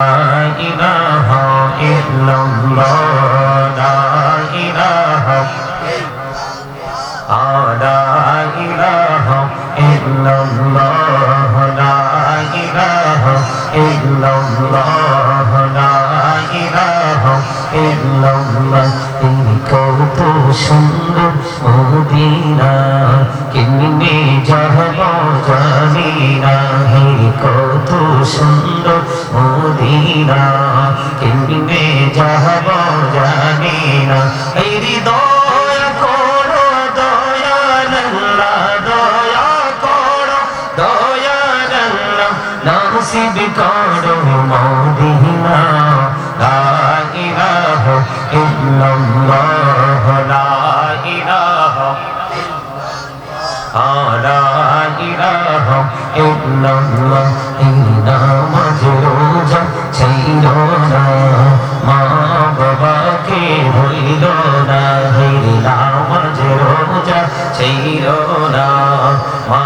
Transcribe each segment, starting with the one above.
إله إلا الله لا إله لا إله إلا الله لا إله إلا الله لا إله إلا الله তুমি কত সুন্দর মদিনা কেমনে যাব জানি না হে কত সুন্দর মদিনা কেমনে যাব জানি না, এই হৃদয় করো দয়াল আল্লাহ দয়া করো দয়াল আল্লাহ নাসিব করো, মদিনা। লা ইলাহা ইল্লাল্লাহ লা ইলাহা লা ইলাহা ইল্লাল্লাহ। এই নামাজ ছিল না মা বাবাকে ভুলিল না হে নামাজ রোজা ছিল না মা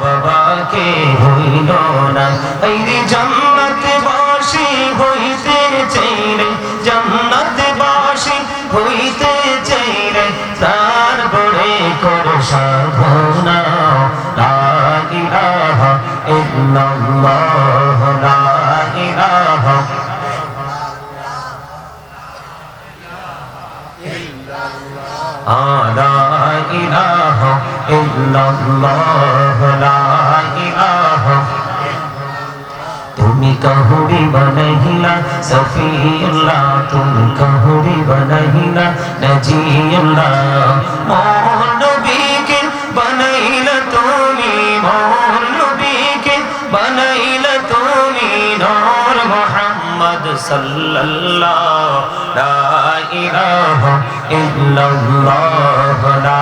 বাবাকে ভুলিল না এই জান্নাত বাসি হইতে চাইলে জান্নাত বাসি হইতে চাইলে তার বড়ে করো সাধনা লা ইলাহা إله إلا الله لا إله তুমি কাহুরি বানাইলা সফিউল্লাহ তুমি কাহুরি বানাইলা নজিউল্লাহ মোর নবীকে বানাইলা তুমি মোর নবীকে বানাইলা তুমি নূর মুহাম্মদ সাল্লাল্লাহ লা ইলাহা ইল্লাল্লাহ লা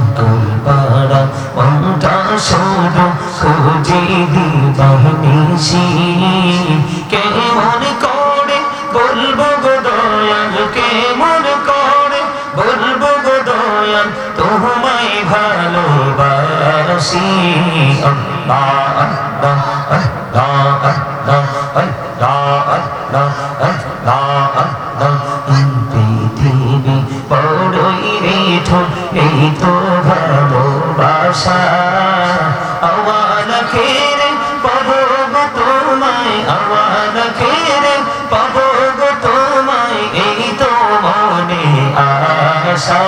আমরা সব খুঁজে দিবাহ নিশি। কেমন করে বলব গো দয়াল কেমন করে বলব গো দয়াল, তোমায় ভালোবাসি। আল্লাহ আল্লাহ। পাবো গো তোমায় এই তো মনে আশা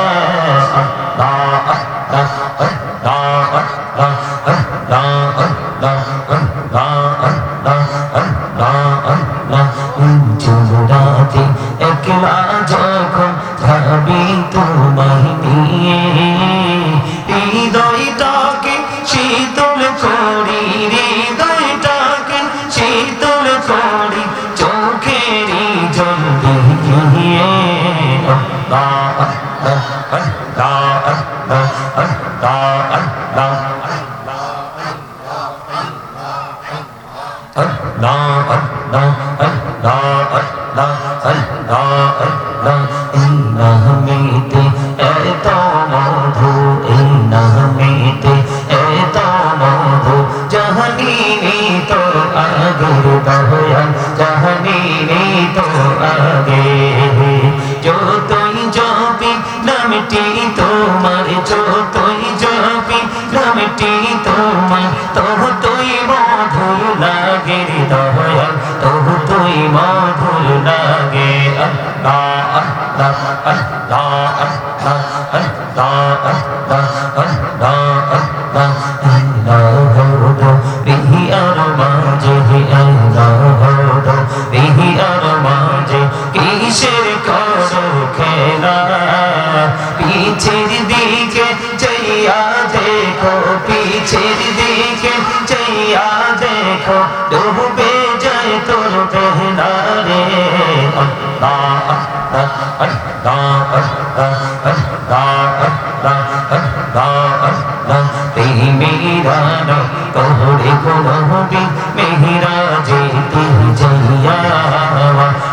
শীতল শীতল जहनी नहीं तो आगे जो तो নামটি তোমার যতই জপি নামটি তোমার তবু তুই মধুর লাগে দয়া তবু তুই মধুর লাগে আল্লাহ আল্লাহ আল্লাহ আল্লাহ আল্লাহ আল্লাহ আল্লাহ মেহিরানো কহরে কোনহটি মেহিরা যেতে যাইয়া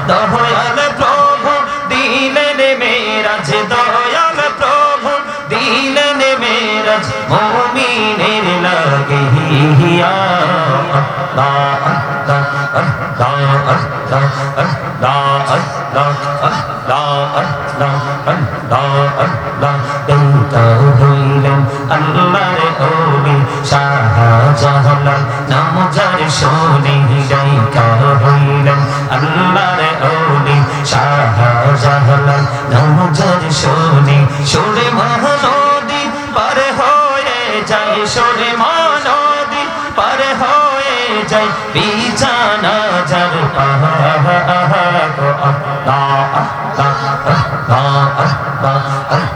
দহয়াল প্রভু দিলেন মেরাজ দহয়াল প্রভু দিলেন মেরাজ মমিনের লাগে হিয়া দা দা দা দা দা দা আল্লাহ আল্লাহ আল্লাহ আল্লাহ দেউতা হইলেন আল্লাহর ওলি শাহজাহান নাম যার শোনে ডাইকা হইলেন আল্লাহর ওলি শাহজাহান নাম যার শোনে শোনে মহানদী পার হয়ে যায় শোনে মহানদী পার হয়ে যায় বিছানা যার পাহা আল্লাহ আহ আহ আহ আহ আহ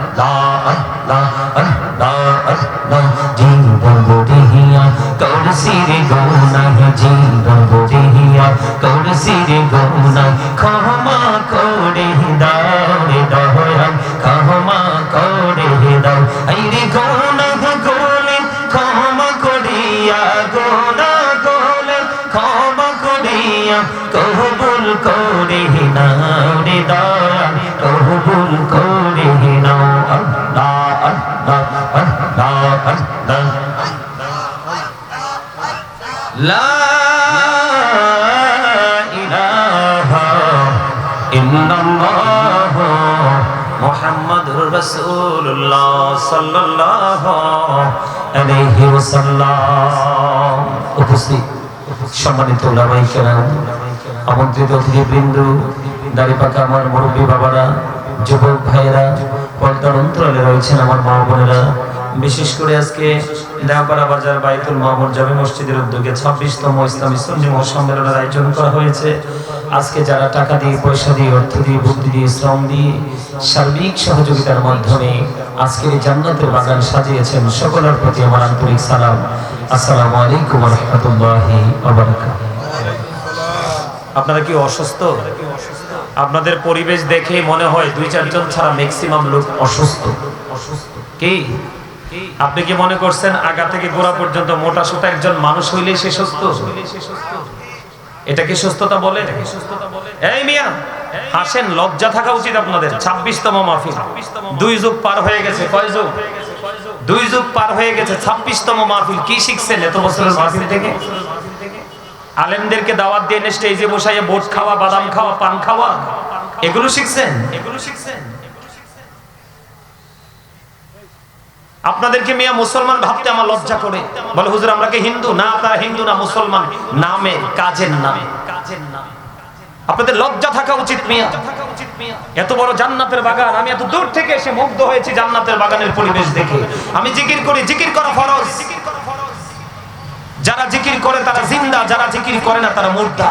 করে নাও রে দয়াল কবুল করে সম্মানিত ওলামাই কেরাম। আমন্ত্রিত অতিথিবৃন্দ দাড়ি পাকা আমার মুরব্বী বাবারা, যুবক ভাইয়েরা, পর্দার অন্তরালে রয়েছেন আমার মা বোনেরা। বিশেষ করে আজকে দেওপাড়া বাজার বাইতুল মামুর জামে মসজিদের উদ্যোগে ছাব্বিশতম ইসলামী সন্নি মহাসম্মেলনের আয়োজন করা হয়েছে। আজকে যারা টাকা দিয়ে, পয়সা দিয়ে, অর্থ দিয়ে, বুদ্ধি দিয়ে, শ্রম দিয়ে সার্বিক সহযোগিতার মাধ্যমে আজকের এই জান্নাতের বাগান সাজিয়েছেন, সকলের প্রতি আমার আন্তরিক সালাম। আসসালামু আলাইকুম রহমতুল্লাহি আপনারা কি অসুস্থ? আপনাদের পরিবেশ দেখে মনে হয় দুই চারজন ছাড়া ম্যাক্সিমাম লোক অসুস্থ অসুস্থ। কি? আপনি কি মনে করছেন আগা থেকে গোড়া পর্যন্ত মোটা সোটা একজন মানুষ হইলেই সে সুস্থ? এটা কি সুস্থতা বলে? এই মিয়া, হাসেন, লজ্জা থাকা উচিত আপনাদের। ছাব্বিশতম মাহফিল। দুই যুগ পার হয়ে গেছে। কয় যুগ? দুই যুগ পার হয়ে গেছে। ছাব্বিশতম মাহফিল। কি শিখছেন এত বছরের মাহফিল থেকে? আলেমদেরকে দাওয়াত দিয়ে স্টেজে বসাইয়ে বোট খাওয়া, বাদাম খাওয়া, পান খাওয়া, এগুলো শিখছেন? এগুলো শিখছেন আপনাদেরকে মিয়া মুসলমান ভাবতে আমার লজ্জা করে। বলে, হুজুর, আমরা কি হিন্দু? না, আপনারা হিন্দু না, মুসলমান। নামে কাজের নামে কাজের নামে। আপনাদের লজ্জা থাকা উচিত, মিয়া। এত বড় জান্নাতের বাগান, আমি এত দূর থেকে এসে মুগ্ধ হয়েছি জান্নাতের বাগানের পরিবেশ দেখে। আমি জিকির করি, জিকির করা ফরজ। যারা জিকির করে তারা জিন্দা, যারা জিকির করে না তারা মুর্দা।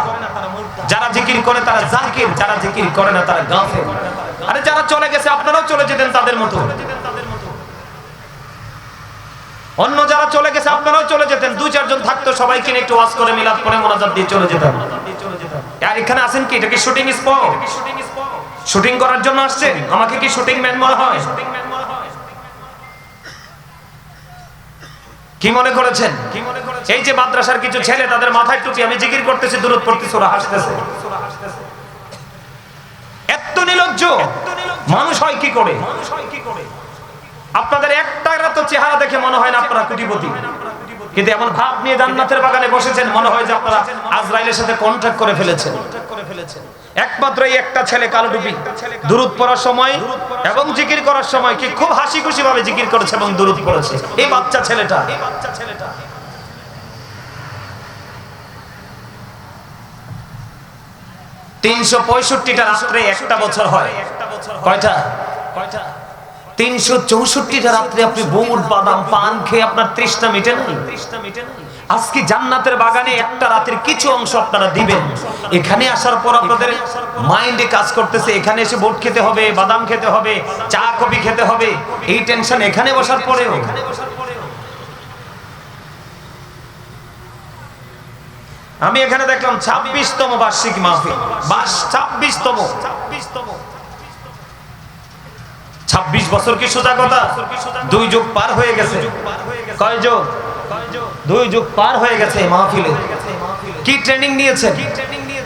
যারা জিকির করে তারা জাকির, যারা জিকির করে না তারা গাফেল। আরে যারা চলে গেছে, আপনারাও চলে যেতেন তাদের মতো। অন্য যারা চলে গেছে, আপনারাও চলে যেতেন। দুই, চারজন থাকতো, সবাইকে একটু ওয়াজ করে মিলাদ করে মোনাজাত দিয়ে চলে যেতাম। আর এখানে আছেন কি? এটা কি শুটিং স্পট শুটিং করার জন্য আসছেন? আমাকে কি শুটিং ম্যান মনে হয়? কি মনে করেছেন? এই যে মাদ্রাসার কিছু ছেলে, তাদের মাথায় টুপি, আমি জিকির করতেছি দূরত পড়তেছি, ওরা হাসতেছে। এত নির্লজ্জ মানুষ হয় কি করে? আপনাদের একটা তো চেহারা দেখে মনে হয় না আপনারা কোটিপতি। কিন্তু এমন ভাব নিয়ে জান্নাতের বাগানে বসেছেন, মনে হয় যে আপনারা আজরাইলের সাথে কন্ট্রাক্ট করে ফেলেছেন। একমাত্র এই একটা ছেলে কালো টুপি দুরুদ পড়ার সময় এবং জিকির করার সময় কি খুব হাসি খুশি ভাবে জিকির করেছে এবং দুরুদ পড়েছে। এই বাচ্চা ছেলেটা। এই বাচ্চা ছেলেটা তিনশো পঁয়ষট্টিটা রাত্রে একটা বছর হয়। কয়টা? কয়টা তিনশো চৌষট্টিটা রাত্রে আপনি বুট বাদাম পান খেয়ে আপনার তৃষ্ণা মিটে নাই? আজকে জান্নাতের বাগানে একটা রাতের কিছু অংশ আপনারা দিবেন। এখানে আসার পর আপনাদের মাইন্ডে কাজ করতেছে। এখানে এসে বুট খেতে হবে, বাদাম খেতে হবে, চা, কফি খেতে হবে। এই টেনশন এখানে বসার পরেও। আমি এখানে দেখলাম ছাব্বিশতম বার্ষিক বাস ছাব্বিশতম। ছাব্বিশ বছর কি সোজা কথা? দুই যুগ পার হয়ে গেছে। কয় যুগ? দুই যুগ পার হয়ে গেছে এই মাহফিলে। কি ট্রেনিং নিয়েছে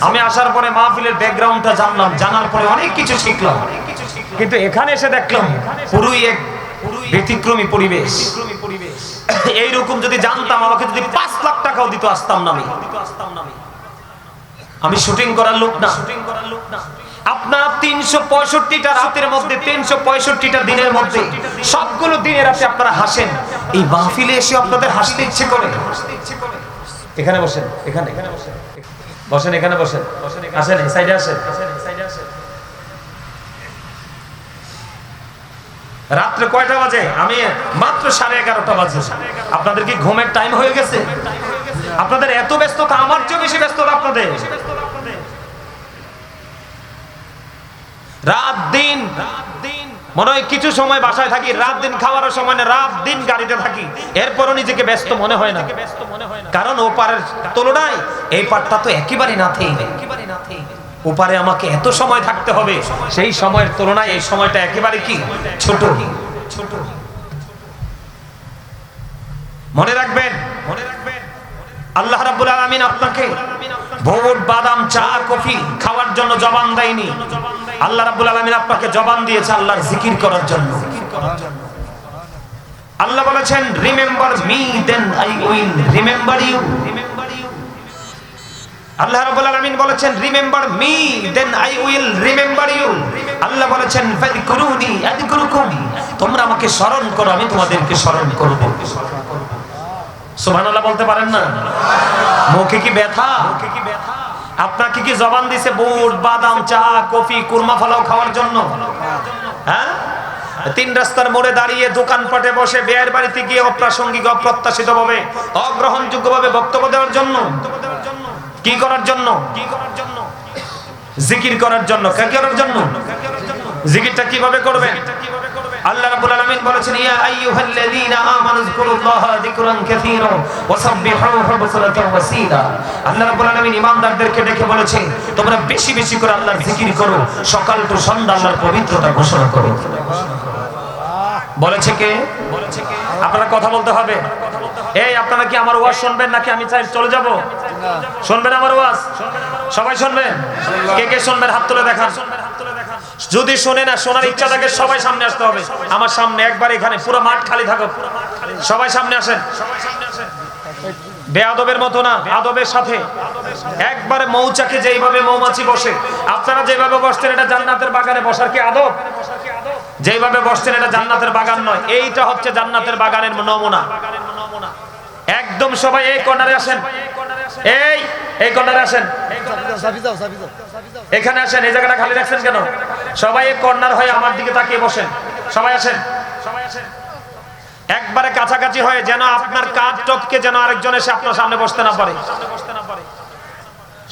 আমি আসার পরে মাহফিলের ব্যাকগ্রাউন্ডটা জানলাম, জানার পরে অনেক কিছু শিখলাম। কিন্তু এখানে এসে দেখলাম, পুরোই এক ব্যতিক্রমী পরিবেশ। এইরকম যদি জানতাম, আমাকে যদি পাঁচ লাখ টাকাও দিত আসতাম না আমি আমি শুটিং করার লোক না শুটিং করার লোক না। আপনার তিনশো পঁয়ষট্টিটা রাতের মধ্যে, তিনশো পঁয়ষট্টিটা দিনের মধ্যে, সবগুলো দিনের রাতে আপনারা হাসেন। এই মাহফিলে এসে আপনাদের হাসতে ইচ্ছে করে। এখানে বসেন এখানে। বসেন এখানে বসেন। আসেন সাইডে আসেন। রাত্রে কয়টা বাজে? আমি মাত্র সাড়ে এগারোটা বাজে। আপনাদের কি ঘুমের টাইম হয়ে গেছে? আপনাদের এত ব্যস্ততা, আমার চেয়ে বেশি ব্যস্ততা আপনাদের। রাত, দিন মনে হয় কিছু সময় বাসায় থাকি, রাত দিন খাওয়ার সময় রাত দিন গাড়িতে থাকি। এরপরও নিজেকে ব্যস্ত মনে হয় না। কারণ ও পারের তুলনায় এই পারটা তো একেবারে না থেই ওপারে আমাকে এত সময় থাকতে হবে, সেই সময়ের তুলনায় এই সময়টা একেবারে কি? ছোট ছোট। মনে রাখবেন মনে রাখবেন। আল্লাহ রাব্বুল আলামিন আপনাকে ভোট বাদাম, চা কফি খাওয়ার জন্য জবান দেয়নি। আল্লাহ রাব্বুল আলামিন আপনাকে জবান দিয়েছে আল্লাহর জিকির করার জন্য। আল্লাহ বলেছেন remember me then I will remember you Allah রাব্বুল আলামিন বলেছেন remember me then I will remember you Allah বলেছেন, ফাযকুরুনি, আযকুরুকুম। তোমরা আমাকে স্মরণ করো, আমি তোমাদেরকে স্মরণ করব। সুবহানাল্লাহ বলতে পারেন না? মুখে কি ব্যথা? মুখে কি ব্যথা আপনাকে কি জবান দিছে বুট, বাদাম, চা, কফি, কুরমা ফলাও খাওয়ার জন্য? হ্যাঁ? তিন রাস্তার মোড়ে দাঁড়িয়ে দোকানপাটে বসে বেয়ের বাড়িতে গিয়ে অপ্রাসঙ্গিক অপ্রত্যাশিত ভাবে অগ্রহণযোগ্য ভাবে বক্তব্য দেওয়ার জন্য? কি করার জন্য? কি করার জন্য জিকির করার জন্য। কে করার জন্য? জিকিরটা কীভাবে করবেন? আল্লাহ রাব্বুল আলামিন বলেছেন, ইয়া আইয়ুহাল্লাযীনা আমানু যিকুরুল্লাহা যিকরান কাসীরা বুকরাতান ওয়াসীলা আল্লাহ রাব্বুল আলামিন ডেকে তোমরা বেশি বেশি করে আল্লাহর জিকির করো, সকাল টু সন্ধ্যা আল্লাহর পবিত্রতা ঘোষণা করো। বলেছে কে? আপনারা কথা বলতে হবে। এই, আপনারা কি আমার ওয়াজ শুনবেন নাকি আমি চাই চলে যাব? শুনবেন আমার ওয়াজ? সবাই শুনবেন? কে কে শুনবেন? হাত তুলে দেখান। যদি শোনে না, শোনার ইচ্ছা থাকে, সবাই সামনে আসতে হবে। আমার সামনে একবার এখানে, পুরো মাঠ খালি থাকুক। সবাই সামনে আসেন। বেয়াদবের মতো না আদবের সাথে। একবারে মৌচাকে যেইভাবে মৌমাছি বসে, আপনারা যেভাবে বসছেন, এটা জান্নাতের বাগানে বসার কি আদব? যেইভাবে বসছেন, এটা জান্নাতের বাগান নয়। এইটা হচ্ছে জান্নাতের বাগানের নমুনা। একদম সবাই এই কর্নারে আসেন। এই এই কর্নারে আসেন। এখানে আসেন, এই জায়গাটা খালি রাখছেন কেন? সবাই কর্নার হয়ে আমার দিকে তাকিয়ে বসেন। সবাই আসেন। সবাই আসেন। একবারে কাছাকাছি হয়ে যেন আপনার কাজ টপকে যেন আরেকজন এসে আপনার সামনে বসতে না পারে।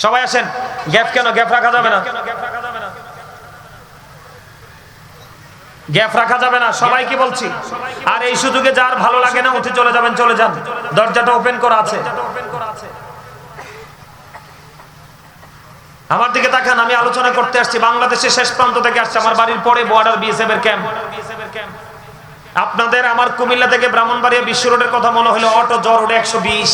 সবাই আসেন। গ্যাপ কেন? গ্যাপ রাখা যাবে না। গ্যাপ রাখা যাবে না। সবাই কি বলছি। আর এই সুযোগে যার ভালো লাগে না, উঠে চলে যাবেন, চলে যান। দরজাটা ওপেন করা আছে। আমার দিকে তাকান, আমি আলোচনা করতে আসছি। বাংলাদেশের শেষ প্রান্ত থেকে আসছে আমার বাড়ির পরে বর্ডার বিএসএফ এর ক্যাম্প আপনাদের আমার কুমিল্লা থেকে ব্রাহ্মণবাড়িয়া বিশ্ব রোডের কথা মনে হলো, অটো জ রোডে একশো বিশ।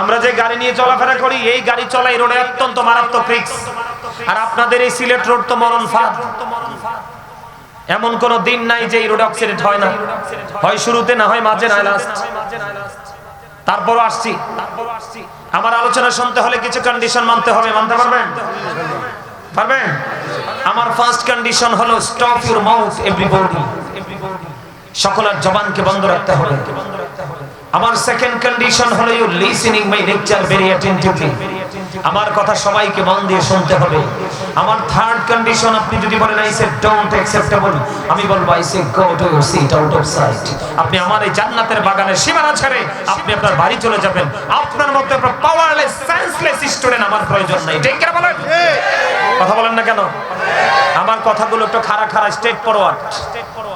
আমরা যে গাড়ি নিয়ে চলাফেরা করি, এই গাড়ি চলা এই রোডে অত্যন্ত মারাত্মক রিক্স আর আপনাদের এই সিলেট রোড তো মরণ ফাঁদ। এমন কোন দিন নাই যে এই রোড অ্যাক্সিডেন্ট হয় না। হয় শুরুতে, না হয় মাঝে, না লাস্ট তারপরও আসছি। আমার আলোচনা শুনতে হলে কিছু কন্ডিশন মানতে হবে, মানতে পারবেন? পারবেন? আমার ফার্স্ট কন্ডিশন হলো স্টপ ইউর মাউথ এভরিবডি সকলের জবানকে বন্ধ রাখতে হবে। আমার সেকেন্ড কন্ডিশন হলো you listening my lecture very attentively আমার কথা সবাইকে মন দিয়ে শুনতে হবে। আমার থার্ড কন্ডিশন আপনি যদি বলেন আই সে ডোন্ট অ্যাকসেপ্টেবল আমি বলব I say go to your seat out of sight আপনি আমার এই জান্নাতের বাগানের সীমানা ছেড়ে আপনি আপনার বাড়ি চলে যাবেন। আপনার মধ্যে আপনার পাওয়ারলেস সেন্সলেস স্টুডেন্ট আমার প্রয়োজন নাই। ঠিক কিনা বলেন? কথা বলেন না কেন? আমার কথাগুলো একটু খাড়া খাড়া স্টেট ফরওয়ার্ড